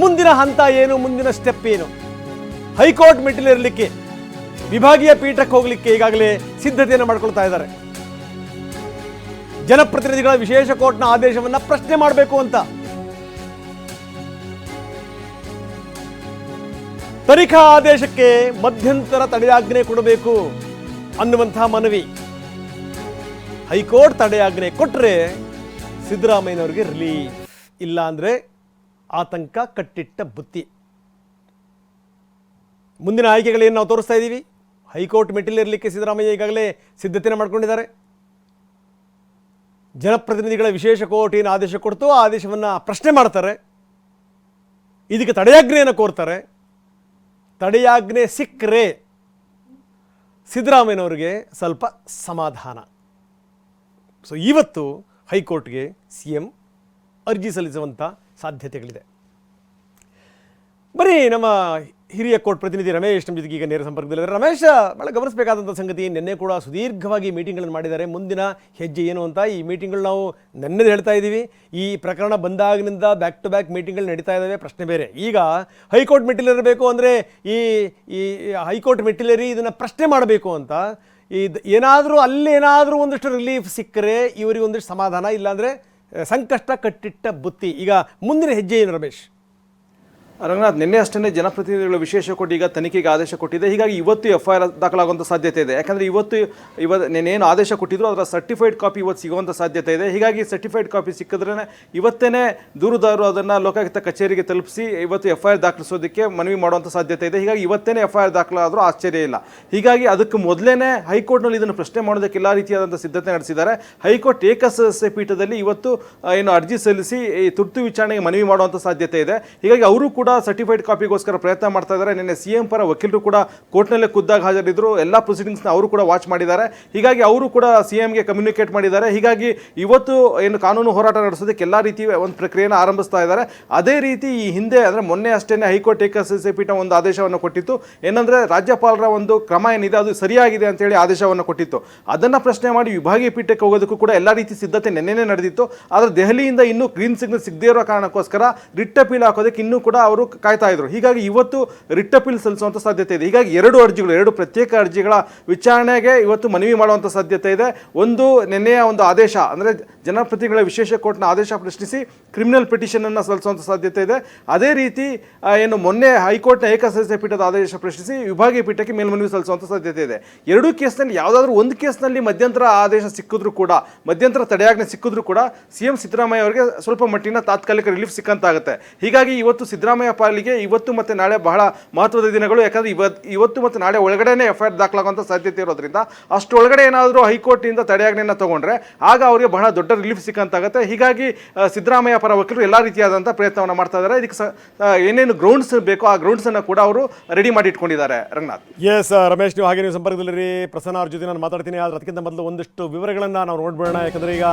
ಮುಂದಿನ ಹಂತ ಏನು, ಮುಂದಿನ ಸ್ಟೆಪ್ ಏನು? ಹೈಕೋರ್ಟ್ ಮೆಟ್ಟಿಲಿರಲಿಕ್ಕೆ ವಿಭಾಗೀಯ ಪೀಠಕ್ಕೆ ಹೋಗಲಿಕ್ಕೆ ಈಗಾಗಲೇ ಸಿದ್ಧತೆಯನ್ನು ಮಾಡ್ಕೊಳ್ತಾ ಇದ್ದಾರೆ. ಜನಪ್ರತಿನಿಧಿಗಳ ವಿಶೇಷ ಕೋರ್ಟ್ನ ಆದೇಶವನ್ನ ಪ್ರಶ್ನೆ ಮಾಡಬೇಕು ಅಂತ. ತನಿಖಾ ಆದೇಶಕ್ಕೆ ಮಧ್ಯಂತರ ತಡೆಯಾಜ್ಞೆ ಕೊಡಬೇಕು ಅನ್ನುವಂತಹ ಮನವಿ. ಹೈಕೋರ್ಟ್ ತಡೆಯಾಜ್ಞೆ ಕೊಟ್ಟರೆ ಸಿದ್ದರಾಮಯ್ಯನವರಿಗೆ ರಿಲೀಫ್ ಇಲ್ಲ ಅಂದರೆ ಆತಂಕ, ಕಟ್ಟಿಟ್ಟ ಬುತ್ತಿ. ಮುಂದಿನ ಆಯ್ಕೆಗಳೇನು ನಾವು ತೋರಿಸ್ತಾ ಇದ್ದೀವಿ? ಹೈಕೋರ್ಟ್ ಮೆಟ್ಟಿಲಿರಲಿಕ್ಕೆ ಸಿದ್ದರಾಮಯ್ಯ ಈಗಾಗಲೇ ಸಿದ್ಧತೆಯನ್ನು ಮಾಡ್ಕೊಂಡಿದ್ದಾರೆ. ಜನಪ್ರತಿನಿಧಿಗಳ ವಿಶೇಷ ಕೋರ್ಟ್ ಏನು ಆದೇಶ ಕೊಡ್ತು ಆ ಆದೇಶವನ್ನು ಪ್ರಶ್ನೆ ಮಾಡ್ತಾರೆ. ಇದಕ್ಕೆ ತಡೆಯಾಜ್ಞೆಯನ್ನು ಕೋರ್ತಾರೆ. ತಡೆಯಾಜ್ಞೆ ಸಿಕ್ಕರೆ ಸಿದ್ದರಾಮಯ್ಯನವರಿಗೆ ಸ್ವಲ್ಪ ಸಮಾಧಾನ. ಸೊ ಇವತ್ತು ಹೈಕೋರ್ಟ್ಗೆ ಸಿ ಎಂ ಅರ್ಜಿ ಸಲ್ಲಿಸುವಂಥ ಸಾಧ್ಯತೆಗಳಿದೆ. ಬರೀ ನಮ್ಮ ಹಿರಿಯ ಕೋರ್ಟ್ ಪ್ರತಿನಿಧಿ ರಮೇಶ್ ನಮ್ಮ ಜೊತೆಗೆ ಈಗ ನೇರ ಸಂಪರ್ಕದಲ್ಲಿದ್ದಾರೆ. ರಮೇಶ್ ಭಾಳ ಗಮನಿಸಬೇಕಾದಂಥ ಸಂಗತಿ ನಿನ್ನೆ ಕೂಡ ಸುದೀರ್ಘವಾಗಿ ಮೀಟಿಂಗ್ಗಳನ್ನು ಮಾಡಿದ್ದಾರೆ. ಮುಂದಿನ ಹೆಜ್ಜೆ ಏನು ಅಂತ ಈ ಮೀಟಿಂಗ್ಗಳು ನಾವು ನೆನ್ನೆದು ಹೇಳ್ತಾ ಇದ್ದೀವಿ. ಈ ಪ್ರಕರಣ ಬಂದಾಗಿನಿಂದ ಬ್ಯಾಕ್ ಟು ಬ್ಯಾಕ್ ಮೀಟಿಂಗ್ಗಳು ನಡೀತಾ ಇದ್ದಾವೆ. ಪ್ರಶ್ನೆ ಬೇರೆ. ಈಗ ಹೈಕೋರ್ಟ್ ಮೆಟ್ಟಿಲಿರಬೇಕು ಅಂದರೆ ಈ ಈ ಹೈಕೋರ್ಟ್ ಮೆಟ್ಟಿಲೇರಿ ಇದನ್ನು ಪ್ರಶ್ನೆ ಮಾಡಬೇಕು ಅಂತ. ಇದು ಏನಾದರೂ ಅಲ್ಲಿ ಏನಾದರೂ ಒಂದಷ್ಟು ರಿಲೀಫ್ ಸಿಕ್ಕರೆ ಇವರಿಗೆ ಒಂದಷ್ಟು ಸಮಾಧಾನ. ಇಲ್ಲಾಂದರೆ ಸಂಕಷ್ಟ ಕಟ್ಟಿಟ್ಟ ಬುತ್ತಿ. ಈಗ ಮುಂದಿನ ಹೆಜ್ಜೆ ಏನು ರಮೇಶ್? ರಂಗನಾಥ್, ನಿನ್ನೆ ಅಷ್ಟೇ ಜನಪ್ರತಿನಿಧಿಗಳ ವಿಶೇಷ ಕೊಟ್ಟು ಈಗ ತನಿಖೆಗೆ ಆದೇಶ ಕೊಟ್ಟಿದೆ. ಹೀಗಾಗಿ ಇವತ್ತು ಎಫ್ ಐ ಆರ್ ದಾಖಲಾಗುವಂಥ ಸಾಧ್ಯತೆ ಇದೆ. ಯಾಕಂದರೆ ಇವತ್ತು ಇವತ್ತು ನೆನ್ನೇನು ಆದೇಶ ಕೊಟ್ಟಿದ್ರು, ಅದರ ಸರ್ಟಿಫೈಡ್ ಕಾಪಿ ಇವತ್ತು ಸಿಗುವಂಥ ಸಾಧ್ಯತೆ ಇದೆ. ಹೀಗಾಗಿ ಸರ್ಟಿಫೈಡ್ ಕಾಪಿ ಸಿಕ್ಕಿದ್ರೆ ಇವತ್ತೇ ದೂರುದಾರರು ಅದನ್ನು ಲೋಕಾಯುಕ್ತ ಕಚೇರಿಗೆ ತಲುಪಿಸಿ ಇವತ್ತು ಎಫ್ ಐ ಆರ್ ದಾಖಲಿಸೋದಕ್ಕೆ ಮನವಿ ಮಾಡುವಂಥ ಸಾಧ್ಯತೆ ಇದೆ. ಹೀಗಾಗಿ ಇವತ್ತೇ ಎಫ್ ಐ ಆರ್ ದಾಖಲಾದರೂ ಆಶ್ಚರ್ಯ ಇಲ್ಲ. ಹೀಗಾಗಿ ಅದಕ್ಕೆ ಮೊದಲೇ ಹೈಕೋರ್ಟ್ನಲ್ಲಿ ಇದನ್ನು ಪ್ರಶ್ನೆ ಮಾಡೋದಕ್ಕೆ ಎಲ್ಲ ರೀತಿಯಾದಂಥ ಸಿದ್ಧತೆ ನಡೆಸಿದ್ದಾರೆ. ಹೈಕೋರ್ಟ್ ಏಕಸದಸ್ಯ ಪೀಠದಲ್ಲಿ ಇವತ್ತು ಏನು ಅರ್ಜಿ ಸಲ್ಲಿಸಿ ಈ ತುರ್ತು ವಿಚಾರಣೆಗೆ ಮನವಿ ಮಾಡುವಂಥ ಸಾಧ್ಯತೆ ಇದೆ. ಹೀಗಾಗಿ ಅವರು ಕೂಡ ಸರ್ಟಿಫೈಡ್ ಕಾಪಿಗೋಸ್ಕರ ಪ್ರಯತ್ನ ಮಾಡ್ತಾ ಇದ್ದಾರೆ. ನಿನ್ನೆ ಸಿ ಎಂ ಪರ ವಕೀಲರು ಕೂಡ ಕೋರ್ಟ್ನಲ್ಲೇ ಖುದ್ದಾಗಿ ಹಾಜರಿದ್ದರು ಎಲ್ಲ ಪ್ರೊಸೀಡಿಂಗ್ಸ್ನ ಅವರು ಕೂಡ ವಾಚ್ ಮಾಡಿದ್ದಾರೆ. ಹೀಗಾಗಿ ಅವರು ಕೂಡ ಸಿ ಎಂಗೆ ಕಮ್ಯುನಿಕೇಟ್ ಮಾಡಿದ್ದಾರೆ. ಹೀಗಾಗಿ ಇವತ್ತು ಏನು ಕಾನೂನು ಹೋರಾಟ ನಡೆಸೋದಕ್ಕೆ ಎಲ್ಲ ರೀತಿ ಒಂದು ಪ್ರಕ್ರಿಯೆಯನ್ನು ಆರಂಭಿಸ್ತಾ ಇದ್ದಾರೆ. ಅದೇ ರೀತಿ ಈ ಹಿಂದೆ ಅಂದರೆ ಮೊನ್ನೆ ಅಷ್ಟೇ ಹೈಕೋರ್ಟ್ ಏಕಸದಸ್ಯ ಪೀಠ ಒಂದು ಆದೇಶವನ್ನು ಕೊಟ್ಟಿತ್ತು. ಏನಂದರೆ ರಾಜ್ಯಪಾಲರ ಒಂದು ಕ್ರಮ ಏನಿದೆ ಅದು ಸರಿಯಾಗಿದೆ ಅಂತೇಳಿ ಆದೇಶವನ್ನು ಕೊಟ್ಟಿತ್ತು. ಅದನ್ನು ಪ್ರಶ್ನೆ ಮಾಡಿ ವಿಭಾಗೀಯ ಪೀಠಕ್ಕೆ ಹೋಗೋದಕ್ಕೂ ಕೂಡ ಎಲ್ಲ ರೀತಿ ಸಿದ್ಧತೆ ನೆನ್ನೆನೇ ನಡೆದಿತ್ತು. ಆದರೆ ದೆಹಲಿಯಿಂದ ಇನ್ನೂ ಗ್ರೀನ್ ಸಿಗ್ನಲ್ ಸಿಗದೇ ಇರೋ ಕಾರಣಕ್ಕೋಸ್ಕರ ರಿಟ್ ಅಪೀಲ್ ಹಾಕೋದಕ್ಕೆ ಇನ್ನೂ ಕೂಡ ಅವರು ಕಾಯ್ತಾ ಇದ್ರು. ಹೀಗಾಗಿ ಇವತ್ತು ರಿಟ್ ಅಪೀಲ್ ಸಲ್ಲಿಸುವಂಥ ಸಾಧ್ಯತೆ ಇದೆ. ಹೀಗಾಗಿ ಎರಡು ಅರ್ಜಿಗಳು, ಎರಡು ಪ್ರತ್ಯೇಕ ಅರ್ಜಿಗಳ ವಿಚಾರಣೆಗೆ ಇವತ್ತು ಮನವಿ ಮಾಡುವಂಥ ಸಾಧ್ಯತೆ ಇದೆ. ಒಂದು ನಿನ್ನೆಯ ಒಂದು ಆದೇಶ, ಅಂದರೆ ಜನಪ್ರತಿನಿಧಿಗಳ ವಿಶೇಷ ಕೋರ್ಟ್ನ ಆದೇಶ ಪ್ರಶ್ನಿಸಿ ಕ್ರಿಮಿನಲ್ ಪಿಟಿಷನನ್ನು ಸಲ್ಲಿಸುವಂಥ ಸಾಧ್ಯತೆ ಇದೆ. ಅದೇ ರೀತಿ ಏನು ಮೊನ್ನೆ ಹೈಕೋರ್ಟ್ನ ಏಕಸದಸ್ಯ ಪೀಠದ ಆದೇಶ ಪ್ರಶ್ನಿಸಿ ವಿಭಾಗೀಯ ಪೀಠಕ್ಕೆ ಮೇಲ್ಮನವಿ ಸಲ್ಲಿಸುವಂಥ ಸಾಧ್ಯತೆ ಇದೆ. ಎರಡೂ ಕೇಸ್ನಲ್ಲಿ ಯಾವುದಾದ್ರೂ ಒಂದು ಕೇಸ್ನಲ್ಲಿ ಮಧ್ಯಂತರ ಆದೇಶ ಸಿಕ್ಕಿದ್ರು ಕೂಡ, ಮಧ್ಯಂತರ ತಡೆಯಾಜ್ಞೆ ಸಿಕ್ಕಿದ್ರು ಕೂಡ ಸಿ ಎಂ ಸಿದ್ದರಾಮಯ್ಯ ಅವರಿಗೆ ಸ್ವಲ್ಪ ಮಟ್ಟಿನ ತಾತ್ಕಾಲಿಕ ರಿಲೀಫ್ ಸಿಕ್ಕಂತಾಗುತ್ತೆ. ಹೀಗಾಗಿ ಇವತ್ತು ಸಿದ್ದರಾಮಯ್ಯ ಪಾಲಿಗೆ ಇವತ್ತು ಮತ್ತು ನಾಳೆ ಬಹಳ ಮಹತ್ವದ ದಿನಗಳು, ಯಾಕಂದ್ರೆ ಇವತ್ತು ಇವತ್ತು ಮತ್ತು ನಾಳೆ ಒಳಗಡೆನೇ ಎಫ್ ಐ ಆರ್ ದಾಖಲಾಗುವಂಥ ಸಾಧ್ಯತೆ ಇರೋದ್ರಿಂದ ಅಷ್ಟೊಳಗಡೆ ಏನಾದರೂ ಹೈಕೋರ್ಟಿಂದ ತಡೆಯಾಜ್ಞೆಯನ್ನು ತಗೊಂಡ್ರೆ, ಆಗ ಅವರಿಗೆ ಬಹಳ ದೊಡ್ಡ ರಿಲೀಫ್ ಸಿಕ್ಕಂತಾಗುತ್ತೆ. ಹೀಗಾಗಿ ಸಿದ್ದರಾಮಯ್ಯ ಪರ ವಕೀಲರು ಎಲ್ಲ ರೀತಿಯಾದಂಥ ಪ್ರಯತ್ನವನ್ನು ಮಾಡ್ತಾ ಇದ್ದಾರೆ. ಇದಕ್ಕೆ ಏನೇನು ಗ್ರೌಂಡ್ಸ್ ಬೇಕೋ ಆ ಗ್ರೌಂಡ್ಸನ್ನು ಕೂಡ ಅವರು ರೆಡಿ ಮಾಡಿ ಇಟ್ಕೊಂಡಿದ್ದಾರೆ. ರಂಗನಾಥ್. ಎಸ್ ರಮೇಶ್, ನೀವು ಹಾಗೆ ನೀವು ಸಂಪರ್ಕದಲ್ಲಿ ಪ್ರಸನ್ನ ಅವ್ರ ಜೊತೆ ನಾನು ಮಾತಾಡ್ತೀನಿ. ಆದರೆ ಅದಕ್ಕಿಂತ ಮೊದಲು ಒಂದಿಷ್ಟು ವಿವರಗಳನ್ನು ನಾವು ನೋಡ್ಬಿಡೋಣ. ಯಾಕಂದರೆ ಈಗ